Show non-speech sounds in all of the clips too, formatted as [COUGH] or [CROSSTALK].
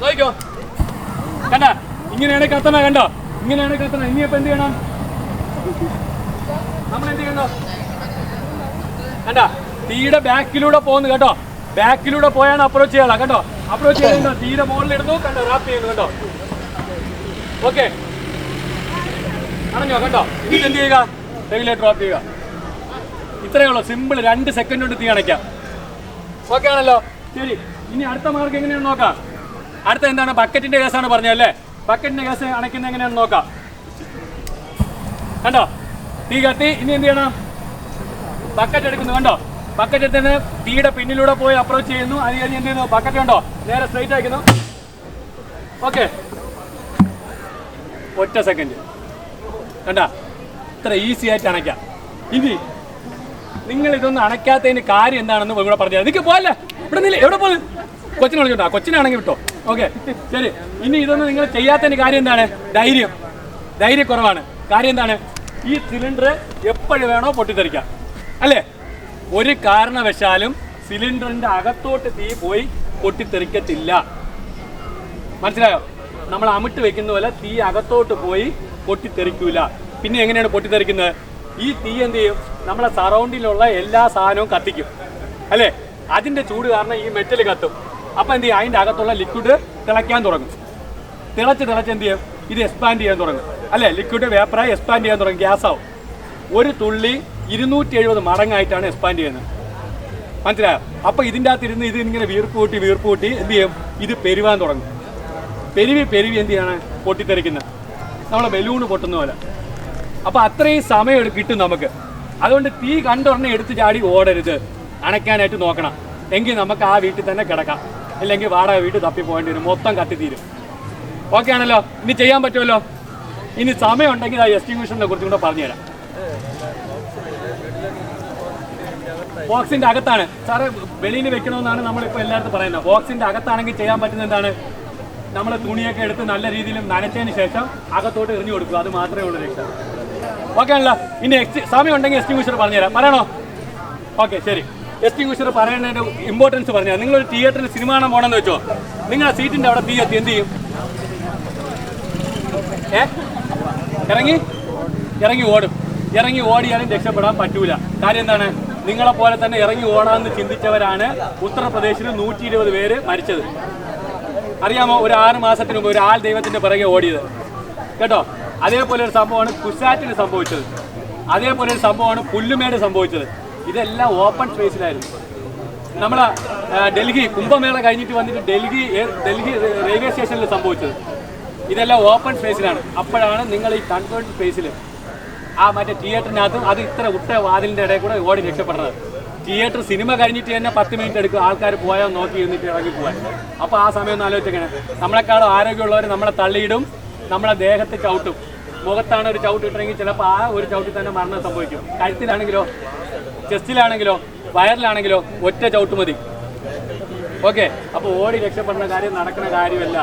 നോക്കിക്കോ കണ്ട ഇങ്ങനെയാണ് കത്തണ കണ്ടോ? ഇങ്ങനെയാണ് കത്തണ. ഇനിയിപ്പോ എന്ത് ചെയ്യണം? നമ്മൾ എന്ത് ചെയ്യണോ കണ്ട തീയുടെ ബാക്കിലൂടെ പോകുന്നു കേട്ടോ. ബാക്കിലൂടെ പോയാണ് അപ്രോച്ച് ചെയ്യാളാ കേട്ടോ അപ്രോച്ച് ചെയ്യുന്നുണ്ടോ തീരെ ഇടുന്നു കണ്ടോ? റാപ്പ് ചെയ്യുന്നു കേട്ടോ ഓക്കെ അറിഞ്ഞോ? കണ്ടോ? ഇനി എന്ത് ചെയ്യുക? റെഗുലേറ്റർ ഓഫ് ചെയ്യുക. ഇത്രയേ ഉള്ളൂ. സിമ്പിൾ രണ്ട് സെക്കൻഡ് കൊണ്ട് തീ അണയ്ക്കാം. ഓക്കെ ആണല്ലോ? ശരി. ഇനി അടുത്ത മാർക്ക് എങ്ങനെയാണ് നോക്കാം. അടുത്ത എന്താണ് ബക്കറ്റിന്റെ കേസാണ് പറഞ്ഞല്ലേ ബക്കറ്റിന്റെ കേസ് അണയ്ക്കുന്നത് എങ്ങനെയാണെന്ന് നോക്കാം. കണ്ടോ? തീ കത്തി. ഇനി എന്ത് ചെയ്യണം? ബക്കറ്റ് എടുക്കുന്നു. കണ്ടോ? ബക്കറ്റ് എടുത്തിന് തീയുടെ പിന്നിലൂടെ പോയി അപ്രോച്ച് ചെയ്യുന്നു. അത് കഴിഞ്ഞ് എന്ത് ചെയ്യുന്നു? ബക്കറ്റ് കണ്ടോ? നേരെ സ്ട്രൈറ്റ് ആക്കുന്നു. ഓക്കെ ഒറ്റ സെക്കൻഡ് കണ്ട? ഇത്ര ഈസി ആയിട്ട് അണയ്ക്കാം. ഇനി നിങ്ങൾ ഇതൊന്നും അണയ്ക്കാത്തതിന് കാര്യം എന്താണെന്ന് ഇവിടെ പറഞ്ഞു നിങ്ങൾക്ക് പോയല്ലേ ഇവിടെ നിന്നില്ല എവിടെ പോകുന്നു കൊച്ചിനെ വിളിച്ചോട്ടോ കൊച്ചിനാണെങ്കിൽ വിട്ടോ. ഓക്കെ. ശരി. ഇനി ഇതൊന്നും നിങ്ങൾ ചെയ്യാത്തതിന് കാര്യം എന്താണ്? ധൈര്യം. ധൈര്യക്കുറവാണ് കാര്യം എന്താണ്? ഈ സിലിണ്ടർ എപ്പോഴും വേണോ പൊട്ടിത്തെറിക്കാം. അല്ലേ? ഒരു കാരണവശാലും സിലിണ്ടറിന്റെ അകത്തോട്ട് തീ പോയി പൊട്ടിത്തെറിക്കത്തില്ല. മനസ്സിലായോ? നമ്മൾ അമിട്ട് വെക്കുന്ന പോലെ തീ അകത്തോട്ട് പോയി പൊട്ടിത്തെറിക്കൂല. പിന്നെ എങ്ങനെയാണ് പൊട്ടിത്തെറിക്കുന്നത്? ഈ തീ എന്ത് ചെയ്യും? നമ്മളെ സറൗണ്ടിലുള്ള എല്ലാ സാധനവും കത്തിക്കും. അല്ലേ? അതിന്റെ ചൂട് കാരണം ഈ മെറ്റൽ കത്തും. അപ്പൊ എന്ത് ചെയ്യും? അതിന്റെ അകത്തുള്ള ലിക്വിഡ് തിളയ്ക്കാൻ തുടങ്ങും. തിളച്ച് തിളച്ച് എന്ത് ചെയ്യും? ഇത് എക്സ്പാൻഡ് ചെയ്യാൻ തുടങ്ങും. അല്ലേ? ലിക്വിഡ് വേപ്പറായി എക്സ്പാൻഡ് ചെയ്യാൻ തുടങ്ങും. ഗ്യാസ് ആവും. ഒരു തുള്ളി ഇരുന്നൂറ്റി എഴുപത് മടങ്ങായിട്ടാണ് എക്സ്പാൻഡ് ചെയ്യുന്നത്. മനസ്സിലായോ? അപ്പോൾ ഇതിന്റെ അകത്ത് ഇരുന്ന് ഇത് ഇങ്ങനെ വീർപ്പ് കൂട്ടി വീർപ്പ് കൂട്ടി എന്ത് ചെയ്യും? ഇത് പെരുവാൻ തുടങ്ങും. പെരുവി പെരുവി എന്ത് ചെയ്യാണ്? പൊട്ടിത്തെറിക്കുന്നത്. നമ്മളെ ബലൂൺ പൊട്ടുന്ന പോലെ. അപ്പോൾ അത്രയും സമയം കിട്ടും നമുക്ക്. അതുകൊണ്ട് തീ കണ്ടുടനെ എടുത്ത് ചാടി ഓടരുത്. അണയ്ക്കാനായിട്ട് നോക്കണം. എങ്കിൽ നമുക്ക് ആ വീട്ടിൽ തന്നെ കിടക്കാം. അല്ലെങ്കിൽ വാടക വീട്ടിൽ തപ്പി പോകേണ്ടി വരും. മൊത്തം കത്തിത്തീരും ഓക്കെ ആണല്ലോ? ഇനി ചെയ്യാൻ പറ്റുമല്ലോ? ഇനി സമയം ഉണ്ടെങ്കിൽ ആ എസ്റ്റിങ്വിഷനെ കുറിച്ചും കൂടെ പറഞ്ഞുതരാം. ബോക്സിന്റെ അകത്താണ്. സാറ് വെളിയിൽ വെക്കണമെന്നാണ് നമ്മളിപ്പോൾ എല്ലായിടത്തും പറയുന്നത്. ബോക്സിന്റെ അകത്താണെങ്കിൽ ചെയ്യാൻ പറ്റുന്ന എന്താണ്? നമ്മൾ തുണിയൊക്കെ എടുത്ത് നല്ല രീതിയിൽ നനച്ചതിന് ശേഷം അകത്തോട്ട് എറിഞ്ഞു കൊടുക്കുക. അത് മാത്രമേ ഉള്ളൂ രക്ഷ. ഓക്കെ ആണല്ലോ? ഇനി എക്സ് സമയം ഉണ്ടെങ്കിൽ എസ്റ്റിങ്വിഷർ പറഞ്ഞുതരാം. പറയണോ? ഓക്കെ ശരി. എസ്റ്റിങ്വിഷർ പറയുന്നതിന്റെ ഇമ്പോർട്ടൻസ് പറഞ്ഞാൽ നിങ്ങളൊരു തിയേറ്ററിൽ സിനിമ കാണാൻ പോകണമെന്ന് വെച്ചോ നിങ്ങളുടെ സീറ്റിന്റെ അവിടെ തീ എത്തി എന്ത് ചെയ്യും? ഏ? ഇറങ്ങി? ഇറങ്ങി ഓടും. ഇറങ്ങി ഓടിയാലും രക്ഷപ്പെടാൻ പറ്റൂല. കാര്യം എന്താണ്? നിങ്ങളെ പോലെ തന്നെ ഇറങ്ങി ഓടാമെന്ന് ചിന്തിച്ചവരാണ് ഉത്തർപ്രദേശിൽ നൂറ്റി ഇരുപത് പേര് മരിച്ചത്. അറിയാമോ? ഒരു ആറ് മാസത്തിന് മുമ്പ് ഒരു ആൾ ദൈവത്തിന്റെ പിറകെ ഓടിയത്. കേട്ടോ? അതേപോലെ ഒരു സംഭവമാണ് കുസാറ്റിന് സംഭവിച്ചത്. അതേപോലെ ഒരു സംഭവമാണ് പുല്ലുമേട് സംഭവിച്ചത്. ഇതെല്ലാം ഓപ്പൺ സ്പേസിലായിരുന്നു നമ്മൾ ഡൽഹി കുംഭമേള കഴിഞ്ഞിട്ട് വന്നിട്ട് ഡൽഹി ഡൽഹി റെയിൽവേ സ്റ്റേഷനിൽ സംഭവിച്ചത്. ഇതെല്ലാം ഓപ്പൺ സ്പേസിലാണ് അപ്പോഴാണ് നിങ്ങൾ ഈ കൺവേർട്ട് സ്പേസിൽ ആ മറ്റേ തിയേറ്ററിനകത്ത് അത് ഇത്ര ഉട്ട വാതിലിന്റെ ഇടയിൽ കൂടെ ഓടി രക്ഷപ്പെടുന്നത്. തിയേറ്റർ സിനിമ കഴിഞ്ഞിട്ട് തന്നെ പത്ത് മിനിറ്റ് എടുക്കും. ആൾക്കാർ പോയാൽ നോക്കി ഇരുന്നിട്ട് ഇറങ്ങി പോകാൻ അപ്പോൾ ആ സമയം ഒന്ന് ആലോചിച്ചങ്ങനെ നമ്മളെക്കാളും ആരോഗ്യമുള്ളവർ നമ്മളെ തള്ളിയിടും. നമ്മളെ ദേഹത്ത് ചവിട്ടും. മുഖത്താണ് ഒരു ചവിട്ട് ഇട്ടെങ്കിൽ ചിലപ്പോൾ ആ ഒരു ചവിട്ടിൽ തന്നെ മരണം സംഭവിക്കും. കഴുത്തിലാണെങ്കിലോ ചെസ്റ്റിലാണെങ്കിലോ വയറിലാണെങ്കിലോ ഒറ്റ ചവിട്ട് മതി. ഓക്കെ. അപ്പോൾ ഓടി രക്ഷപ്പെടുന്ന കാര്യം നടക്കുന്ന കാര്യമല്ല.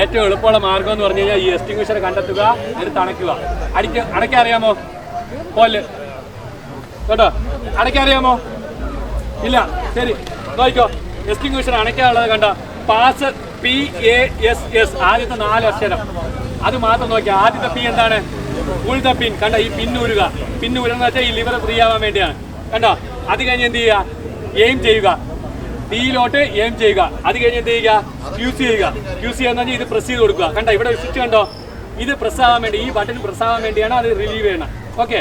ഏറ്റവും എളുപ്പമുള്ള മാർഗം എന്ന് പറഞ്ഞു കഴിഞ്ഞാൽ ഈ എക്സ്റ്റിംഗ്വിഷർ കണ്ടെത്തുക എടുത്ത് അണയ്ക്കുക അടിക്ക അടയ്ക്കറിയാമോ പോൽ. കേട്ടോ? അടയ്ക്കറിയാമോ ഇല്ല. ശരി. നോക്കിക്കോ. എക്സ്റ്റിംഗ്വിഷർ അണയ്ക്കാനുള്ളത് കണ്ട? Pass P A S S ആദ്യത്തെ നാല് അക്ഷരം. അത് മാത്രം നോക്കിയാൽ ആദ്യത്തെ പി എന്താണ്? ഉഴുത പിൻ. കണ്ട ഈ പിന്നൂരുക പിന്നൂരെന്ന് വെച്ചാൽ ഈ ലിവർ ഫ്രീ ആവാൻ വേണ്ടിയാണ്. കണ്ടോ? അത് കഴിഞ്ഞ് എന്ത് ചെയ്യുക? എയിം ചെയ്യുക. തീയിലോട്ട് എയിം ചെയ്യുക. അത് കഴിഞ്ഞ് എന്ത് ചെയ്യുക? ക്യൂസ് ചെയ്യുക. ക്യൂസ് ചെയ്യുക എന്ന് ഇത് പ്രസ് ചെയ്ത് കൊടുക്കുക. കണ്ടോ ഇവിടെ സ്വിച്ച് കണ്ടോ? ഇത് പ്രസ് ആവാൻ വേണ്ടി ഈ ബട്ടൺ പ്രസ് ആവാൻ വേണ്ടിയാണ് അത് റിലീവ് ചെയ്യണം. ഓക്കെ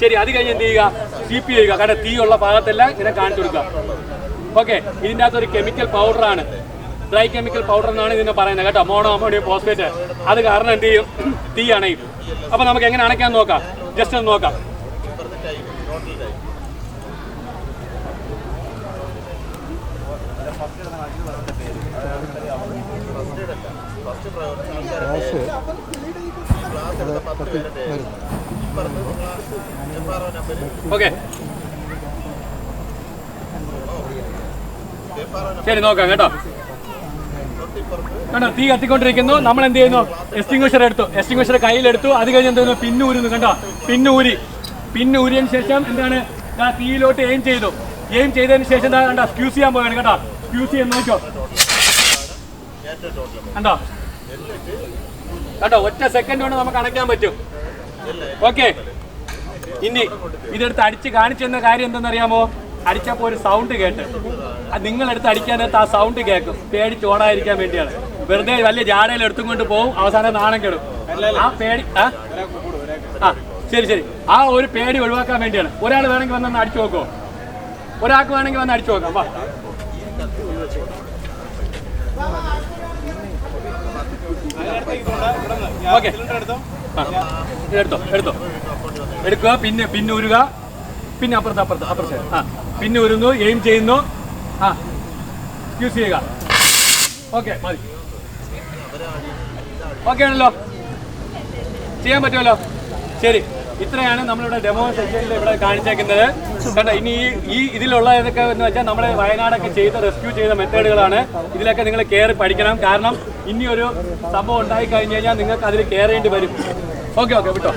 ശരി അത് കഴിഞ്ഞ് എന്ത് ചെയ്യുക? സ്വീപ്പ് ചെയ്യുക. കാരണം തീയുള്ള ഭാഗത്തെല്ലാം ഇങ്ങനെ കാണിച്ചു കൊടുക്കുക. ഓക്കെ ഇതിന്റെ അകത്തൊരു കെമിക്കൽ പൗഡറാണ് ഡ്രൈ കെമിക്കൽ പൗഡർ എന്നാണ് ഇതിനെ പറയുന്നത് കേട്ടോ. മോണോ അമോണിയം ഫോസ്ഫേറ്റ് അത് കാരണം എന്ത് ചെയ്യും? [CLEARS THROAT] തീ അണയും. അപ്പൊ നമുക്ക് എങ്ങനെ അണയ്ക്കാൻ നോക്കാം. ജസ്റ്റ് ഒന്ന് നോക്കാം. ശരി നോക്കാം കേട്ടോ. കണ്ടോ തീ കത്തിക്കൊണ്ടിരിക്കുന്നു. നമ്മൾ എന്ത് ചെയ്യുന്നു? എസ്റ്റിംഗ്വിഷർ എടുത്തു. എസ്റ്റിംഗ്വിഷർ കയ്യിലെടുത്തു. അത് കഴിഞ്ഞ് എന്ത് ചെയ്യുന്നു? പിന്നൂരുന്നു കണ്ടോ? പിന്നൂരി പിന്നൂരിയതിന് ശേഷം എന്താണ്? തീയിലോട്ട് എയിം ചെയ്തു. എയിം ചെയ്തതിന് ശേഷം എന്താ കണ്ടോ? സ്ക്യൂസ് ചെയ്യാൻ പോവുകയാണ് കേട്ടോ. സ്ക്യൂസ് ചെയ്യാൻ നോക്കോ കണ്ടോ? കണ്ടോ? ഒറ്റ സെക്കൻഡ് കൊണ്ട് നമുക്ക് അടയ്ക്കാൻ പറ്റും. ഓക്കെ ഇനി ഇതെടുത്ത് അടിച്ച് കാണിച്ചെന്ന കാര്യം എന്തെന്നറിയാമോ? അടിച്ചപ്പോൾ ഒരു സൗണ്ട് കേട്ട്. നിങ്ങളെടുത്ത് അടിക്കാനകത്ത് ആ സൗണ്ട് കേൾക്കും പേടിച്ച് ഓടാതിരിക്കാൻ വേണ്ടിയാണ്. വെറുതെ വലിയ ജാടയിൽ എടുത്തും കൊണ്ട് പോകും അവസാനം നാണം കെടും. ആ പേടി ആ? ശരി ശരി. ആ ഒരു പേടി ഒഴിവാക്കാൻ വേണ്ടിയാണ്. ഒരാൾ വേണമെങ്കിൽ വന്നൊന്ന് അടിച്ചു നോക്കുമോ ഒരാൾക്ക് വേണമെങ്കിൽ വന്ന് അടിച്ചു നോക്കാം. വാ. ഓക്കെ. എടുത്തോ എടുത്തോ. എടുക്കുക പിന്നെ പിന്നെ ഉരുക. പിന്നെ അപ്പുറത്ത് അപ്പുറത്ത് അപ്പുറത്ത്. ആ പിന്നെ ഒരുന്നു എയിം ചെയ്യുന്നു. ആ യൂസ് ചെയ്യുക. ഓക്കെ മതി. ഓക്കെ ആണല്ലോ. ചെയ്യാൻ പറ്റുമല്ലോ. ശരി. ഇത്രയാണ് നമ്മളിവിടെ ഡെമോ സെക്ഷനിൽ ഇവിടെ കാണിച്ചേക്കുന്നത്. കേട്ടോ ഇനി ഈ ഈ ഇതിലുള്ള ഏതൊക്കെ എന്ന് വെച്ചാൽ നമ്മുടെ വയനാടൊക്കെ ചെയ്ത റെസ്ക്യൂ ചെയ്ത മെത്തേഡുകളാണ് ഇതിലൊക്കെ നിങ്ങൾ കയറി പഠിക്കണം. കാരണം ഇനി ഒരു സംഭവം ഉണ്ടായി കഴിഞ്ഞ് കഴിഞ്ഞാൽ നിങ്ങൾക്ക് അതിൽ കയറേണ്ടി വരും. ഓക്കെ ഓക്കെ വിട്ടോ.